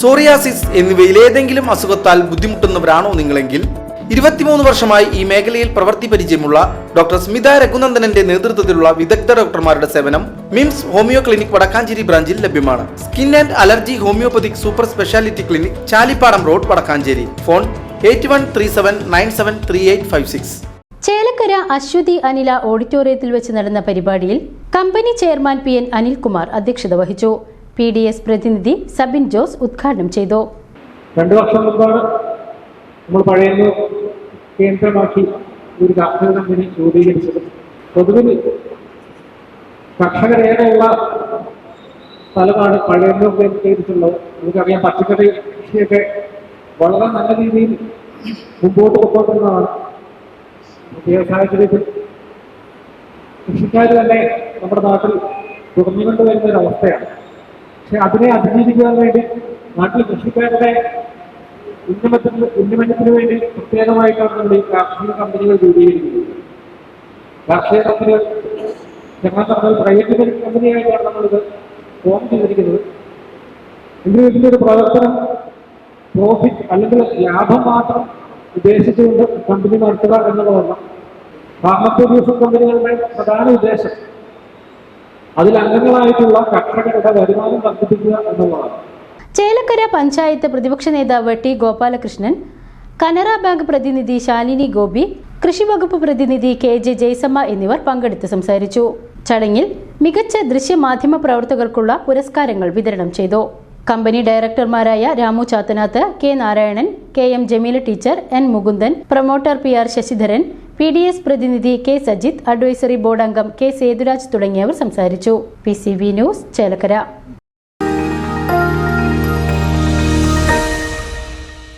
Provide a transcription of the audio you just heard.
Psoriasis എന്നിവയിൽ ഏതെങ്കിലും അസുഖത്താൽ ബുദ്ധിമുട്ടുന്നവരാണോ നിങ്ങളെങ്കിൽ ഇരുപത്തിമൂന്ന് വർഷമായി ഈ മേഖലയിൽ പ്രവൃത്തി പരിചയമുള്ള ഡോക്ടർ സ്മിത രഘുനന്ദനന്റെ നേതൃത്വത്തിലുള്ള വിദഗ്ധ ഡോക്ടർമാരുടെ സേവനം മിംസ് ഹോമിയോ ക്ലിനിക് വടക്കാഞ്ചേരി ബ്രാഞ്ചിൽ ലഭ്യമാണ്. Skin and allergy homeopathic super speciality clinic Chalippadam road Vadakkanchery. Phone eight one three seven nine seven three eight five six. Chelakkara Aswathi Anila ഓഡിറ്റോറിയത്തിൽ വെച്ച് നടന്ന പരിപാടിയിൽ company chairman P N Anilkumar അധ്യക്ഷത വഹിച്ചു. P D S പ്രതിനിധി സബിൻ ജോസ് ഉദ്ഘാടനം ചെയ്തു. രണ്ടു വർഷം മുമ്പാണ് നമ്മൾ പഴയ കേന്ദ്രമാക്കി ഒരു കാർഷിക കമ്പനി രൂപീകരിച്ചത്. പൊതുവിൽ കർഷകരേറെയുള്ള സ്ഥലമാണ് പഴയ കേന്ദ്രീകരിച്ചുള്ളത് നമുക്കറിയാം പച്ചക്കറി കൃഷിയൊക്കെ വളരെ നല്ല രീതിയിൽ മുമ്പോട്ട് കൊണ്ടുവരുന്നതാണ് സാഹചര്യത്തിൽ കൃഷിക്കാർ തന്നെ നമ്മുടെ നാട്ടിൽ തുടർന്നുകൊണ്ട് വരുന്ന ഒരു അവസ്ഥയാണ്. പക്ഷെ അതിനെ അതിജീവിക്കാൻ വേണ്ടി നാട്ടിൽ കൃഷിക്കാരുടെ ഉന്നമനത്തിന് ഉന്നമനത്തിന് വേണ്ടി പ്രത്യേകമായിട്ടാണ് നമ്മുടെ ഈ കാർഷിക കമ്പനികൾ രൂപീകരിക്കുന്നത്. കാർഷിക കമ്പനികൾ ഞങ്ങൾ നമ്മൾ പ്രൈവറ്റ് കമ്പനിയായിട്ടാണ് നമ്മളിത് ഫോം ചെയ്തിരിക്കുന്നത്. എങ്കിലും ഇതിന്റെ ഒരു പ്രവർത്തനം പ്രോഫിറ്റ് അല്ലെങ്കിൽ ലാഭം മാത്രം ഉദ്ദേശിച്ചുകൊണ്ട് കമ്പനി നടത്തുക എന്നുള്ളതല്ല. ഫാർമസ്യൂട്ടിക്കൽ കമ്പനികളുടെ പ്രധാന ഉദ്ദേശം അതിൽ അംഗങ്ങളായിട്ടുള്ള കർഷകരുടെ വരുമാനം വർദ്ധിപ്പിക്കുക എന്നുള്ളതാണ്. ചേലക്കര പഞ്ചായത്ത് പ്രതിപക്ഷ നേതാവ് ടി ഗോപാലകൃഷ്ണൻ കനറ ബാങ്ക് പ്രതിനിധി ശാലിനി ഗോപി കൃഷിവകുപ്പ് പ്രതിനിധി കെ ജെ ജയസമ്മ എന്നിവർ പങ്കെടുത്ത് സംസാരിച്ചു. ചടങ്ങിൽ മികച്ച ദൃശ്യമാധ്യമ പ്രവർത്തകർക്കുള്ള പുരസ്കാരങ്ങൾ വിതരണം ചെയ്തു. Company ഡയറക്ടർമാരായ Ramu Chathanath K Narayanan K M Jameela teacher N Mukundan promoter P R Sasidharan P D S പ്രതിനിധി കെ സജിത് അഡ്വൈസറി ബോർഡ് അംഗം കെ സേതുരാജ് തുടങ്ങിയവർ സംസാരിച്ചു. P C V news Chelakkara.